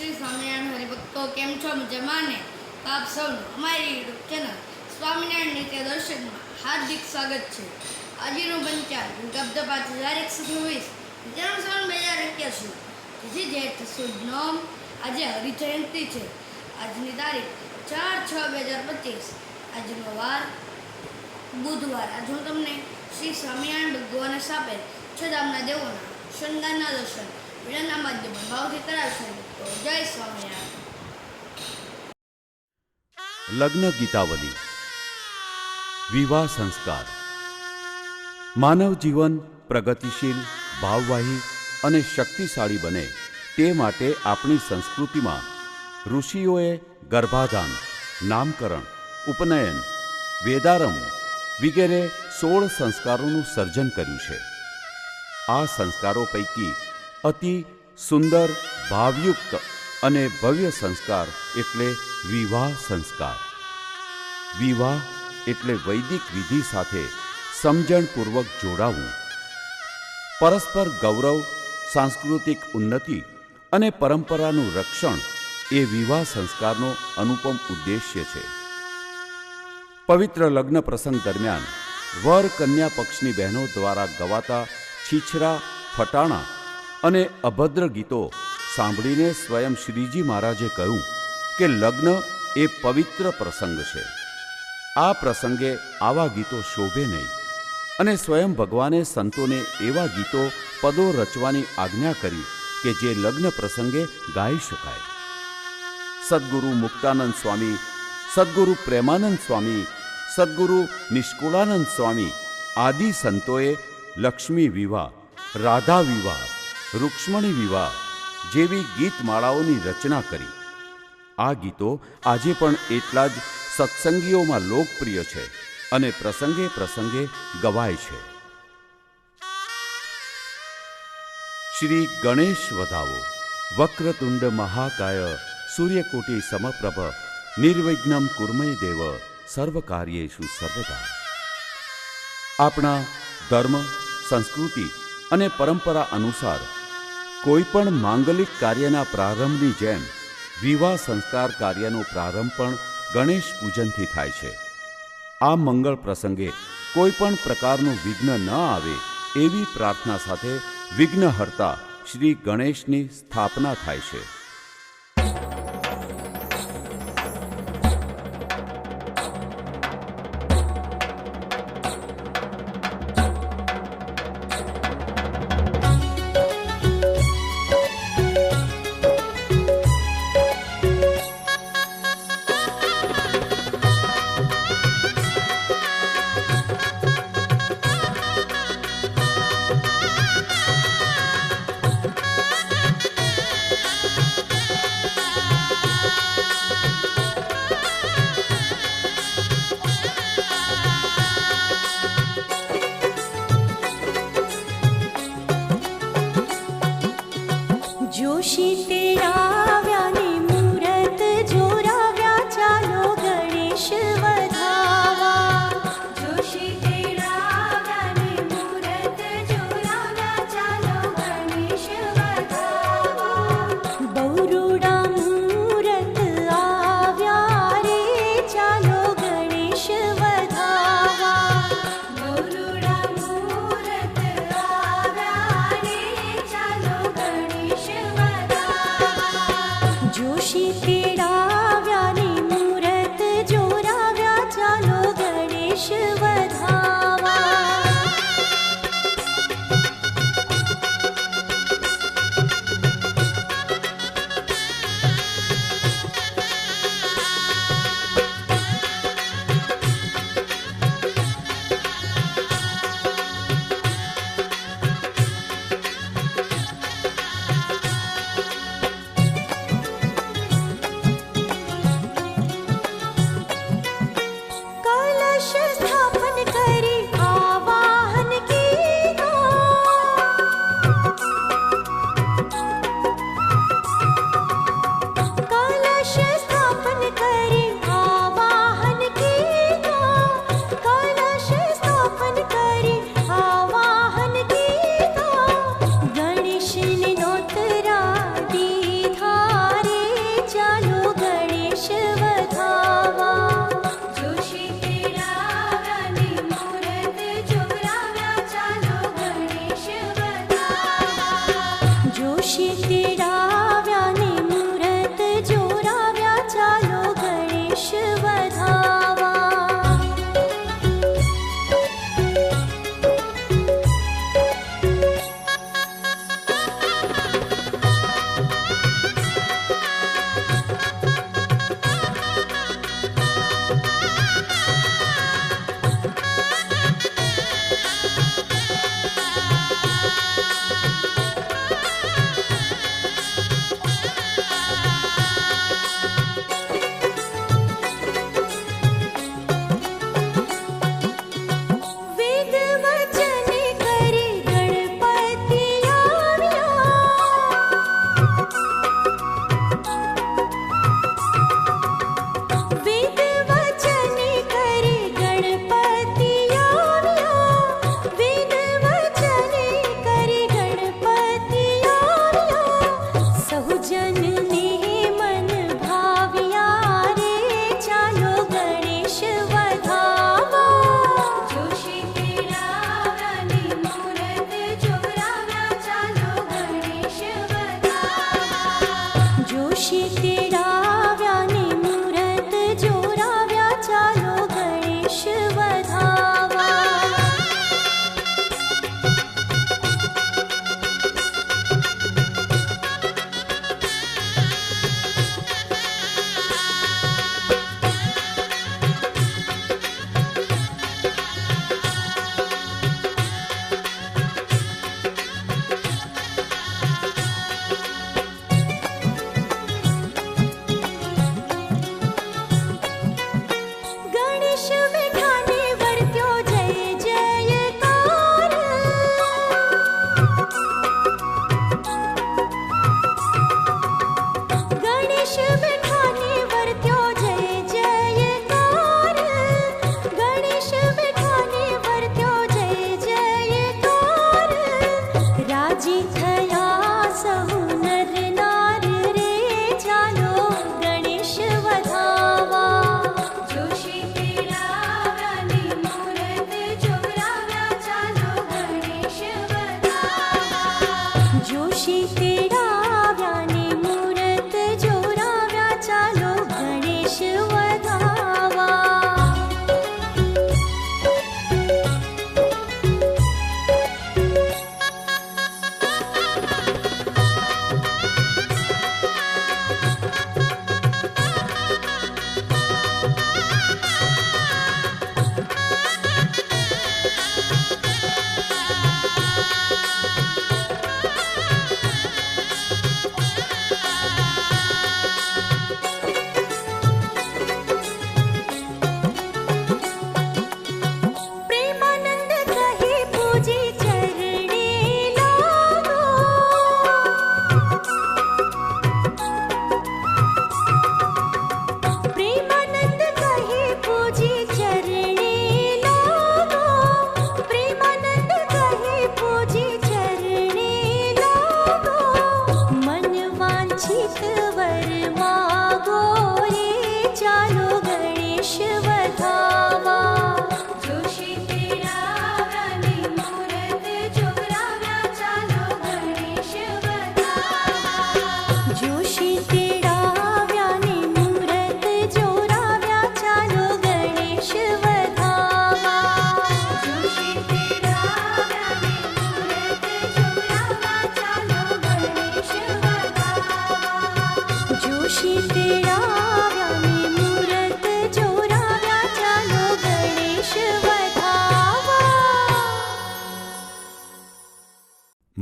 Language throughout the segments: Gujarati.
શ્રી સ્વામિનારાયણ હરિભક્તો, કેમ છો? મજામાં આપ સૌનું અમારી યુટ્યુબ ચેનલ સ્વામિનારાયણ નિત્ય દર્શનમાં હાર્દિક સ્વાગત છે. આજનું પંચાલ ગબ્દ પાંચ હજાર એકસો ચોવીસ જન્મ સન બે હજાર એક્યાસી તિથિ જેઠ સુદ નોમ. આજે હરિજયંતિ છે. આજની તારીખ ચાર છ બે હજાર પચીસ. આજનો વાર બુધવાર. આજ હું તમને શ્રી સ્વામિનારાયણ ભગવાને સ્થાપેલ છ ધામના દેવોના શણગારના દર્શન લગ્ન ગીતાવલી વિવાહ સંસ્કાર માનવ જીવન પ્રગતિશીલ ભાવવાહી અને શક્તિશાળી બને તે માટે આપણી સંસ્કૃતિમાં ઋષિઓએ ગર્ભાધાન, નામકરણ, ઉપનયન, વેદારમ વગેરે સોળ સંસ્કારોનું સર્જન કર્યું છે. આ સંસ્કારો પૈકી અતિ સુંદર, ભાવયુક્ત અને ભવ્ય સંસ્કાર એટલે વિવાહ સંસ્કાર. વિવાહ એટલે વૈદિક વિધિ સાથે સમજણપૂર્વક જોડાવું. પરસ્પર ગૌરવ, સાંસ્કૃતિક ઉન્નતિ અને પરંપરાનું રક્ષણ એ વિવાહ સંસ્કારનો અનુપમ ઉદ્દેશ્ય છે. પવિત્ર લગ્ન પ્રસંગ દરમિયાન વર કન્યા પક્ષની બહેનો દ્વારા ગવાતા છીછરા, ફટાણા અને અભદ્ર ગીતો સાંભળીને સ્વયં શ્રીજી મહારાજે કહ્યું કે લગ્ન એ પવિત્ર પ્રસંગ છે. આ પ્રસંગે આવા ગીતો શોભે નહીં. અને સ્વયં ભગવાને સંતોને એવા ગીતો પદો રચવાની આજ્ઞા કરી કે જે લગ્ન પ્રસંગે ગાઈ શકાય. સદગુરુ મુક્તાનંદ સ્વામી, સદગુરુ પ્રેમાનંદ સ્વામી, સદગુરુ નિષ્કુળાનંદ સ્વામી આદિ સંતોએ લક્ષ્મી વિવાહ, રાધા વિવાહ રૂક્ષ્મણી વિવાહ જેવી ગીતમાળાઓની રચના કરી. આ ગીતો આજે પણ એટલા જ સત્સંગીઓમાં લોકપ્રિય છે અને પ્રસંગે પ્રસંગે ગવાય છે. શ્રી ગણેશ વધાવો, વક્રતુંડ મહાકાય, સૂર્યકોટી સમપ્રભ, નિર્વિઘ્નમ કુર્મય દેવ, સર્વકાર્યેશુ સર્વદા. આપણા ધર્મ, સંસ્કૃતિ અને પરંપરા અનુસાર કોઈ પણ માંગલિક કાર્યના પ્રારંભની જેમ વિવાહ સંસ્કાર કાર્યનો પ્રારંભ પણ ગણેશ પૂજનથી થાય છે. આ મંગળ પ્રસંગે કોઈ પણ પ્રકારનું વિઘ્ન ન આવે એવી પ્રાર્થના સાથે વિઘ્નહર્તા શ્રી ગણેશની સ્થાપના થાય છે.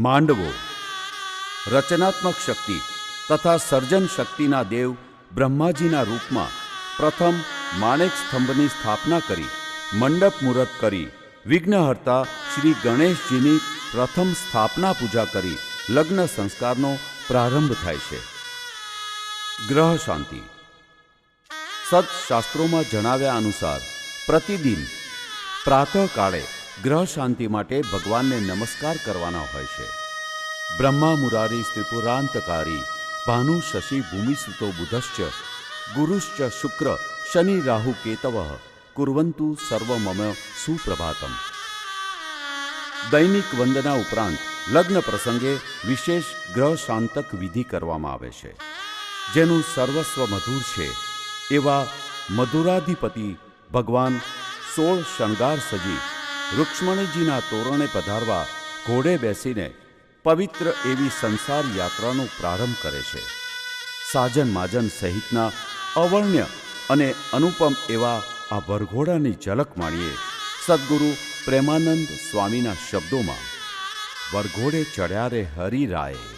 માંડવો રચનાત્મક શક્તિ તથા સર્જન શક્તિના દેવ બ્રહ્માજીના રૂપમાં પ્રથમ માણેક સ્તંભની સ્થાપના કરી, મંડપ મુહૂર્ત કરી, વિઘ્નહર્તા શ્રી ગણેશજીની પ્રથમ સ્થાપના પૂજા કરી, લગ્ન સંસ્કારનો પ્રારંભ થાય છે. ગ્રહ શાંતિ. સત્શાસ્ત્રોમાં જણાવ્યા અનુસાર, પ્રતિદિન પ્રાતઃકાળે ગ્રહ શાંતિ માટે ભગવાનને નમસ્કાર કરવાના હોય છે. બ્રહ્મા મુરારી ત્રિપુરાંતકારી ભાનુ શશી ભૂમિસુતો બુધશ્ચ, ગુરુશ્ચ શુક્ર શનિ રાહુ કેતવ, કુર્વંતુ સર્વમમ સુપ્રભાતમ. દૈનિક વંદના ઉપરાંત લગ્ન પ્રસંગે વિશેષ ગ્રહ શાંતક વિધિ કરવામાં આવે છે, જેનું સર્વસ્વ મધુર છે. એવા મધુરાધિપતિ ભગવાન સોળ શણગાર સજી રૂક્ષ્મણીજીના તોરણે પધારવા ઘોડે બેસીને પવિત્ર એવી સંસાર યાત્રાનો પ્રારંભ કરે છે. સાજન માજન સહિતના અવર્ણ્ય અને અનુપમ એવા આ વરઘોડાની ઝલક માણીએ સદગુરુ પ્રેમાનંદ સ્વામીના શબ્દોમાં, વરઘોડે ચડ્યા રે હરિરાય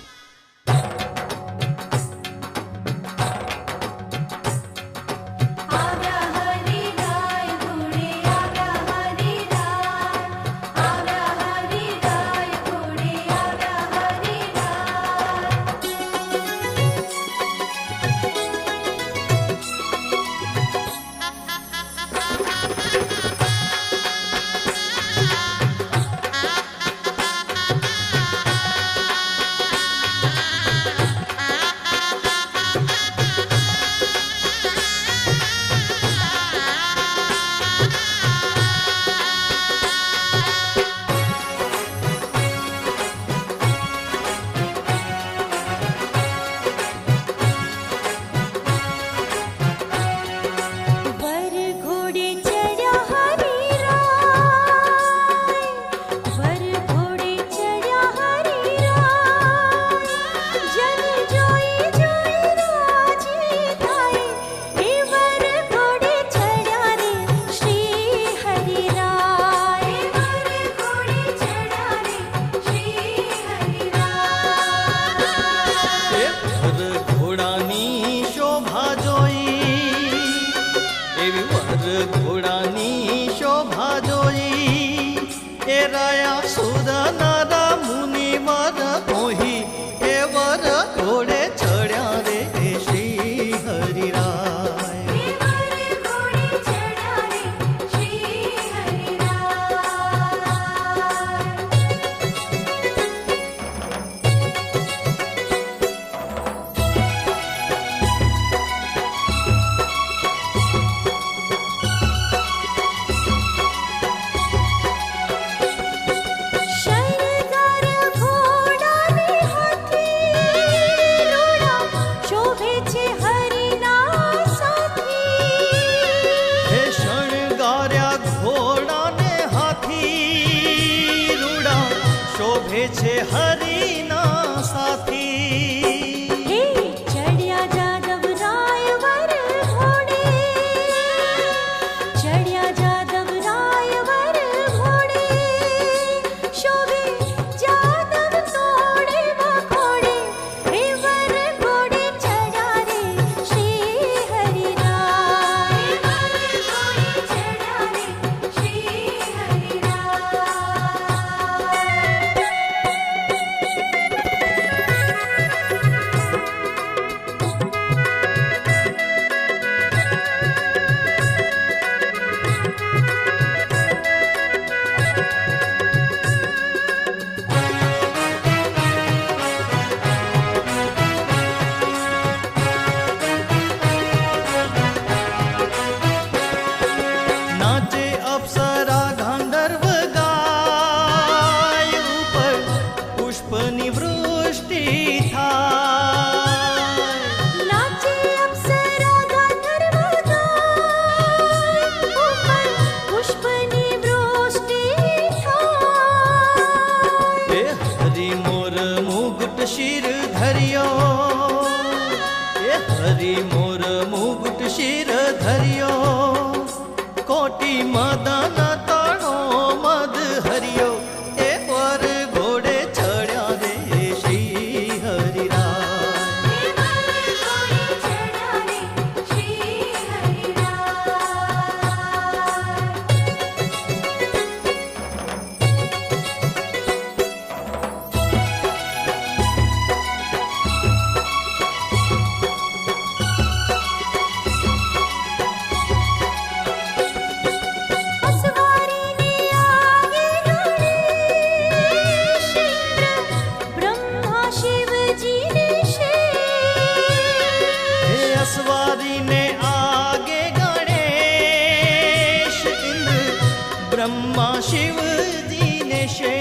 ब्रह्मा शिव दिनेशे